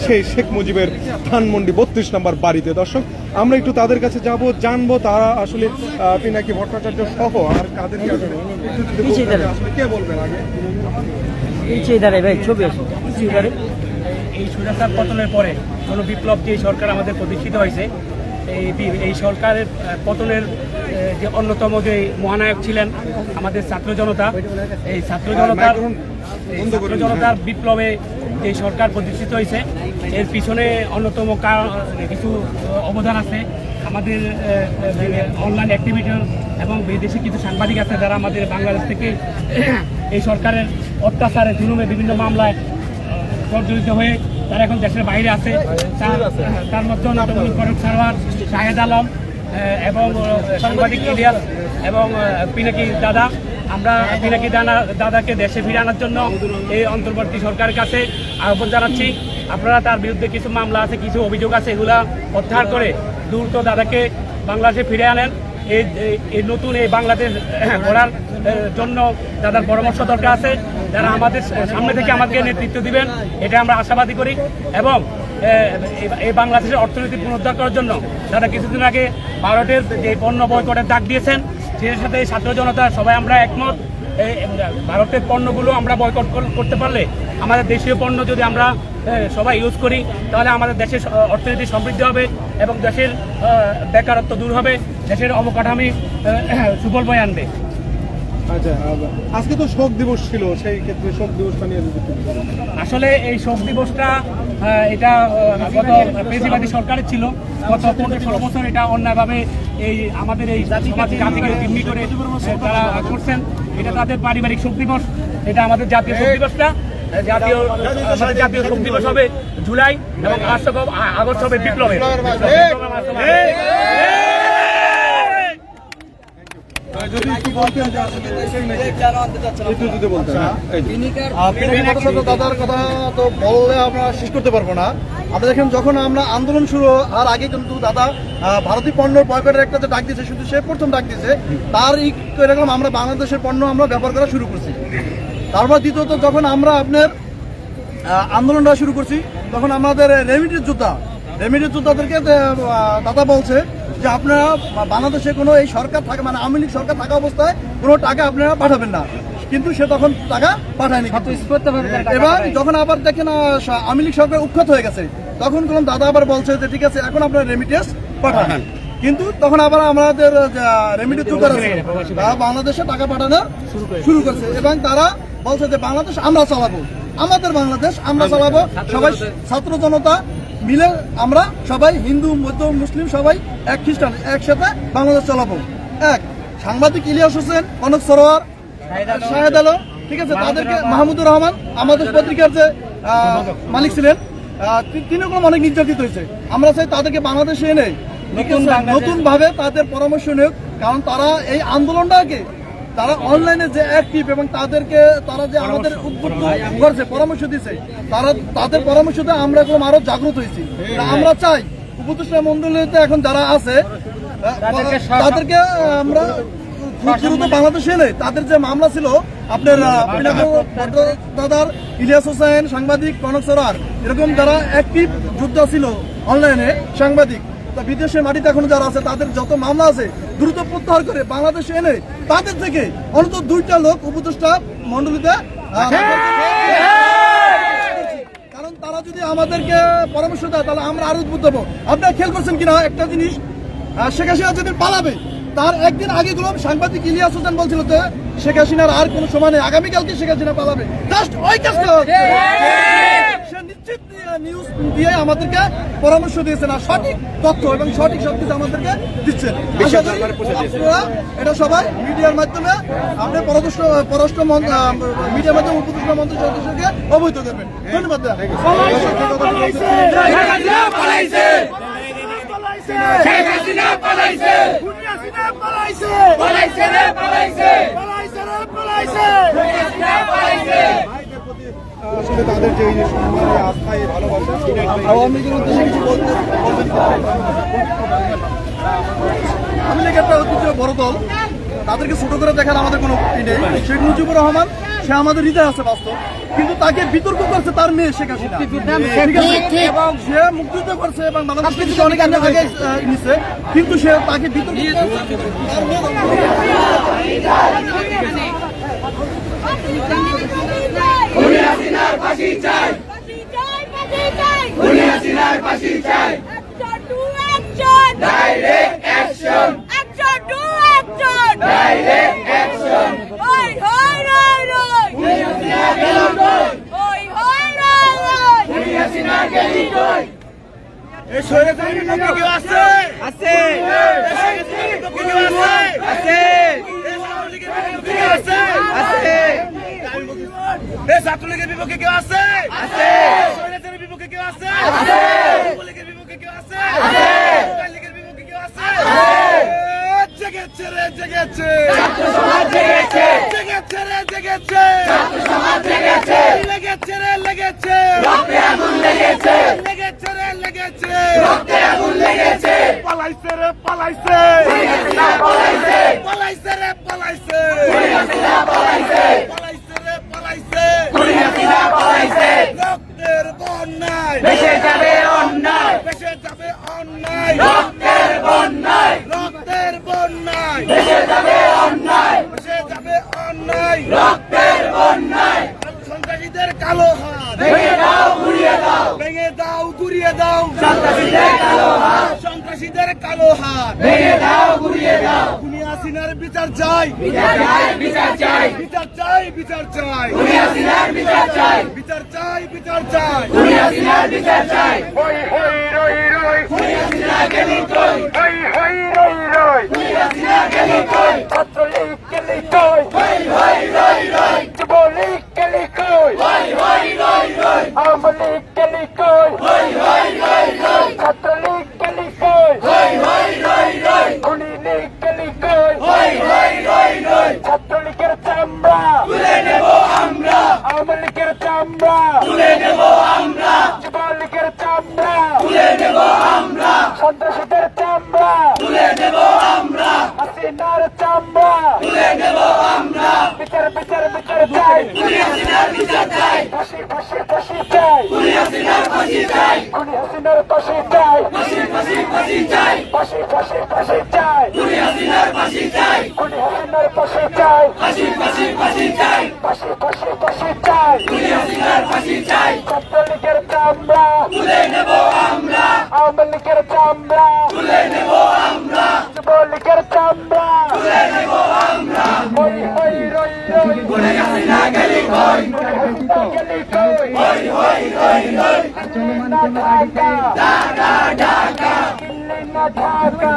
সেই শেখ মুজিবের ধানমন্ডি বত্রিশ নম্বর বাড়িতে। দর্শক আমরা একটু তাদের কাছে যাব জানব তারা আসলে পিনাকি ভট্টাচার্য সহ আর। আসলে কে বলবেন আগে? এই সুরাচার পতনের পরে কোনো বিপ্লব যে সরকার আমাদের প্রতিষ্ঠিত হয়েছে? এই বি- এই সরকারের পতনের যে অন্যতম যে মহানায়ক ছিলেন আমাদের ছাত্র জনতা এই ছাত্র জনতার জনতার বিপ্লবে যে সরকার প্রতিষ্ঠিত হয়েছে, এর পিছনে অন্যতম কিছু অবদান আছে। আমাদের অনলাইন অ্যাক্টিভিটি এবং বিদেশি কিছু সাংবাদিক আছে যারা আমাদের বাংলাদেশ থেকে এই সরকারের অত্যাচারে জুলুমে বিভিন্ন মামলায় জর্জরিত হয়ে তারা এখন দেশের বাইরে আছে। তার- মধ্যে অন্যতম ফারুক সারওয়ার শাহেদ আলম এবং সাংবাদিক ইলিয়াস এবং পিনাকি দাদা। আমরা পিনাকি দানা দাদাকে দেশে ফিরে আনার জন্য এই অন্তর্বর্তী সরকারের কাছে আহ্বান জানাচ্ছি। আপনারা তার বিরুদ্ধে কিছু মামলা আছে, কিছু অভিযোগ আছে, এগুলা প্রত্যাহার করে দ্রুত দাদাকে বাংলাদেশে ফিরে আনেন। এই এই- নতুন এই বাংলাদেশ গড়ার জন্য দাদার পরামর্শ দরকার আছে। যারা আমাদের সামনে থেকে আমাদেরকে নেতৃত্ব দিবেন, এটা আমরা আশাবাদী করি। এবং এই- বাংলাদেশের অর্থনীতি পুনরুদ্ধার করার জন্য যারা কিছুদিন আগে ভারতের যে পণ্য বয়কটের ডাক দিয়েছেন সেটার সাথে ছাত্র জনতা, সবাই আমরা একমত। ভারতের পণ্যগুলো আমরা বয়কট করতে পারলে, আমাদের দেশীয় পণ্য যদি আমরা সবাই ইউজ করি, তাহলে আমাদের দেশের অর্থনীতি সমৃদ্ধি হবে এবং দেশের বেকারত্ব দূর হবে, দেশের অবকাঠামি সুফল বয়ে আনবে। আচ্ছা আজকে তো শোক দিবস ছিল সেই ক্ষেত্রে শোক দিবসটা নিয়ে। আসলে এই শোক দিবসটা এটা গত পেশিবাদী সরকারের ছিল গত পনেরো ষোলো বছর এটা অন্যায়ভাবে এই আমাদের এই জাতিকে জিম্মি করে তারা করছেন এটা তাদের পারিবারিক শোক দিবস এটা আমাদের জাতীয় শোক দিবসটা জাতীয় আমাদের জাতীয় শোক দিবস হবে জুলাই এবং আগস্ট আগস্ট হবে বিপ্লবের বিপ্লবের মাস হবে। আহ, যদি একটু বলতেন যে আসলে সেই নাকি- একটু যদি বলতেন হ্যাঁ, এই যে। পিনাকি ভট্টাচার্য যখন আমরা আন্দোলন শুরু আর আগে কিন্তু দাদা ভারতীয় পণ্য বয়কটের একটা ডাক দিয়েছে শুধু সে প্রথম ডাক দিয়েছে তার এরকম আমরা বাংলাদেশের পণ্য আমরা ব্যবহার করা শুরু করছি। তারপর দ্বিতীয়ত যখন আমরা আপনার আন্দোলনটা শুরু করছি তখন আমাদের রেমিটের যোদ্ধা রেমিটের যোদ্ধাদেরকে দাদা বলছে যে আপনারা বাংলাদেশে কোনো এই সরকার থাকে মানে আওয়ামী লীগ সরকার থাকা অবস্থায় কোনো টাকা আপনারা পাঠাবেন না। কিন্তু সে তখন টাকা পাঠায়নি। এবার যখন আবার দেখেন আওয়ামী লীগ সরকার উৎখাত হয়ে গেছে তখন কোন দাদা আবার বলছে যে ঠিক আছে এখন আপনার রেমিটেন্স পাঠান। কিন্তু তখন আবার আমাদের রেমিটেন্স যোদ্ধারা আছে, তারা বাংলাদেশে টাকা পাঠানো শুরু করেছে। এবং তারা বলছে যে বাংলাদেশ আমরা চালাবো। আমাদের বাংলাদেশ আমরা চালাবো। সবাই ছাত্র জনতা মিলে আমরা সবাই হিন্দু মধ্য মুসলিম সবাই এক খ্রিস্টান একসাথে বাংলাদেশ চালাবো। এক সাংবাদিক ইলিয়াস হোসেন কনক সরোয়ার শাহেদ আলম। ঠিক আছে? তাদেরকে মাহমুদুর রহমান আমাদের পত্রিকার যে আহ, মালিক ছিলেন তিনি ওরকম অনেক নির্যাতিত হয়েছে। আমরা চাই তাদেরকে বাংলাদেশে এনে নতুন নতুন ভাবে তাদের পরামর্শ নিয়োগ কারণ তারা এই আন্দোলনটাকে তারা অনলাইনে যে অ্যাক্টিভ এবং তাদেরকে তারা যে আমাদের উদ্বুদ্ধ করছে পরামর্শ দিছে তারা তাদের পরামর্শতে আমরা এখন আরও জাগ্রত হয়েছি। আমরা চাই উপদেষ্টা মন্ডলীতে এখন যারা আছে তাদেরকে আমরা দ্রুত বাংলাদেশে এনে তাদের যে মামলা ছিল আপনার দাদার ইলিয়াস হোসেন সাংবাদিক কনক সরার এরকম যারা অ্যাক্টিভ যোদ্ধা ছিল অনলাইনে সাংবাদিক তা বিদেশের মাটিতে এখন যারা আছে, তাদের যত মামলা আছে, দ্রুত প্রত্যাহার করে বাংলাদেশে এনে তাদের থেকে অন্তত দুইটা লোক উপদেষ্টা মন্ডলীতে কারণ তারা যদি আমাদেরকে পরামর্শ দেয়, তাহলে আমরা আরও উদ্বুদ্ধ হব। আপনারা খেয়াল করছেন কিনা? একটা জিনিস শেখ হাসিনা যেদিন পালাবে, তার একদিন আগে গুলো সাংবাদিক ইলিয়াস হোসেন বলছিল যে, শেখ হাসিনার আর কোনো সময় নেই। আগামীকালকে শেখ হাসিনা পালাবে? জাস্ট ওই কাজটা নিশ্চিত নিউজ দিয়ে আমাদেরকে পরামর্শ দিয়েছেন আর সঠিক তথ্য এবং সঠিক সবকিছু আমাদেরকে দিচ্ছেন। আপনারা এটা সবাই মিডিয়ার মাধ্যমে আপনি পররাষ্ট্র পররাষ্ট্র মিডিয়ার মাধ্যমে উপদেষ্টা মন্ত্রী সদস্যকে অবহিত করবেন। ধন্যবাদ। আসলে তাদের যে এই যে সম্মান এই আস্থা এই ভালোবাসা আওয়ামী লীগের উদ্দেশ্যে কিছু বলতে বলতে আমি লীগ একটা ঐতিহ্য বড় দল। তাদেরকে ছোট করে দেখার আমাদের কোনো ই নেই। শেখ মুজিবুর রহমান সে আমাদের হৃদয় আছে বাস্তব। কিন্তু তাকে বিতর্ক করছে তার মেয়ে শেখ হাসিনা। এবং সে মুক্তিযুদ্ধ করছে এবং বাংলাদেশকে কিছু অনেক আগে আহ, কিন্তু সে তাকে বিতর্ক করছে তার মেয়ে খুনি হাসিনার ফাঁসি চাই খুনি হাসিনার ফাঁসি চাই ডাইরেক্ট অ্যাকশন ডাইরেক্ট অ্যাকশন হয় খুনি গেল কই হয় এই কেউ আছে আছে আছে আছে আছে এই ছাত্রলীগের বিপক্ষে কেউ আছে? আছে। স্বৈরাচারের বিপক্ষে কেউ আছে? আছে। যুবলীগের বিপক্ষে কেউ আছে? আছে। লীগের বিপক্ষে কেউ আছে? আছে। জেগেছে রে জেগেছে। জেগেছে। জেগেছে রে জেগেছে। জেগেছে। লেগেছে রে লেগেছে। রক্তে আগুন লেগেছে। লেগেছে রে লেগেছে। রক্তে আগুন লেগেছে। পালাইছে রে পালাইছে। পালাইছে। রে পালাইছে। পালাইছে পালাইছে রে পালাইছে পালাইছে রক্তের বন্যায় বেশে যাবে অন্যায় বেশে যাবে অন্যায় রক্তের বন্যায় রক্তের বন্যায় বেশে যাবে অন্যায় বেশে যাবে অন্যায় রক্তের বন্যায় সন্ত্রাসীদের কালো হাত। ভেঙে দাও গুড়িয়ে দাও। ভেঙে দাও গুড়িয়ে দাও সন্ত্রাসীদের কালো হাত সন্ত্রাসীদের কালো হাত ভেঙে দাও গুড়িয়ে দাও হাসিনার বিচার চাই। বিচার চাই বিচার চাই। বিচার চাই। বিচার চাই। বিচার চাই বিচার চাই। বিচার চাই। হই হই রই রই। হই হই রই রই। ছাত্রলীগ গেলি কই হই হই রই রই যুবলীগ গেলি কই হই হই রই রই আওয়ামী লীগ গেলি কই হই হই রই রই ছাত্রলীগ গেলি কই হই হই রই রই খুনি লীগ গেলি কই হই হই রই রই ছাত্রলীগের চামড়া তুলে নেব আমরা আওয়ামী লীগের চামড়া তুলে নেব আমরা যুবলীগের চামড়া তুলে নেব আমরা সন্ত্রাসীদের চামড়া তুলে নেব আমরা হাসিনার চামড়া তুলে নেব আমরা বিচার বিচার বিচার চাই খুনি হাসিনার বিচার চাই ফাঁসি ফাঁসি ফাঁসি চাই খুনি হাসিনার ফাঁসি চাই খুনি হাসিনার ফাঁসি চাই ফাঁসি ফাঁসি ফাঁসি চাই ফাঁসি ফাঁসি ফাঁসি চাই খুনি হাসিনার ফাঁসি চাই। খুনি হাসিনার ফাঁসি চাই। ফাঁসি ফাঁসি ফাঁসি চাই। ফাঁসি ফাঁসি ফাঁসি চাই। খুনি হাসিনার ফাঁসি চাই। ছাত্রলীগের চামড়া। তুলে নেব আমরা। আওয়ামী লীগের চামড়া। তুলে নেব আমরা। যুবলীগের চামড়া। তুলে নেব আমরা। হই হই রই রই। খুনি হাসিনা গেলি কই খুনি হাসিনা গেলি কই? হই হই রই রই। না ঢাকা ঢাকা ঢাকা। দিল্লি না ঢাকা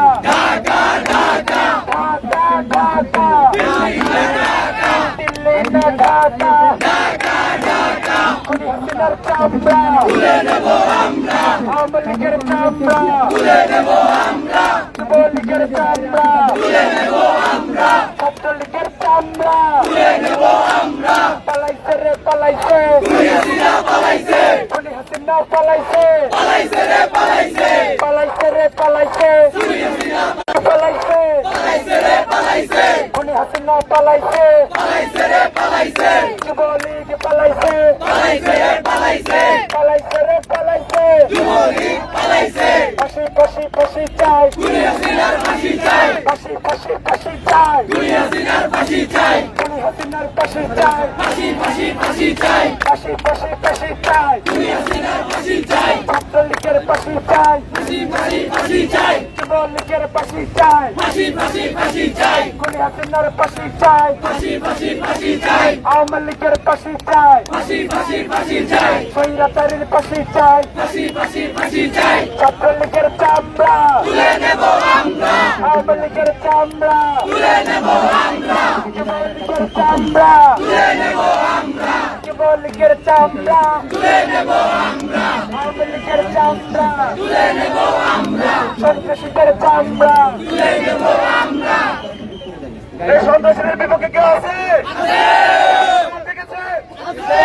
ঢাকা দিল্লি না ঢাকা দিল্লি না ঢাকা ঢাকা ঢাকা খুনি হাসিনার চামড়া তুলে নেব আমরা আওয়ামী লীগের চামড়া তুলে নেব আমরা যুবলীগের চামড়া তুলে নেব আমরা ছাত্রলীগের চামড়া তুলে নেব আমরা পালাইছে রে পালাইছে খুনি হাসিনা পালাইছে খুনি হাসিনা পালাইছে পালাইছে রে পালাইছে খুনি হাসিনা পালাইছে পালাইছে রে পালাইছে খুনি হাসিনা পালাইছে। পালাইছে রে পালাইছে। যুবলীগ পালাইছে। পালাইছে রে পালাইছে। পালাইছে রে পালাইছে। যুবলীগ পালাইছে। ফাঁসি ফাঁসি ফাঁসি হাসিনার ফাঁসি চাই ফাঁসি ফাঁসি ফাঁসি চাই খুনি হাসিনার ফাঁসি চাই খুনি হাসিনার ফাঁসি চাই ফাঁসি ফাঁসি ফাঁসি চাই ফাঁসি ফাঁসি ফাঁসি চাই খুনি হাসিনার ফাঁসি চাই ছাত্রলীগের ফাঁসি চাই ফাঁসি ফাঁসি ফাঁসি চাই ফাঁসি চাই ফাঁসি ফাঁসি ফাঁসি চাই খুনি হাসিনার ফাঁসি চাই ফাঁসি ফাঁসি ফাঁসি চাই আওয়ামী লীগের ফাঁসি চাই ফাঁসি ফাঁসি ফাঁসি চাই ছাত্রলীগের আমরা আওয়ামী লীগের চামড়া। তুলে নেব আমরা যুবলীগের চামড়া। তুলে নেব আমরা যুবলীগের চামড়া তুলে নেব আমরা আওয়ামী লীগের চামড়া। তুলে নেব আমরা সন্ত্রাসীদের চামড়া। তুলে নেব আমরা এই সন্ত্রাসীদের বিপক্ষে কেউ আছে? আছে?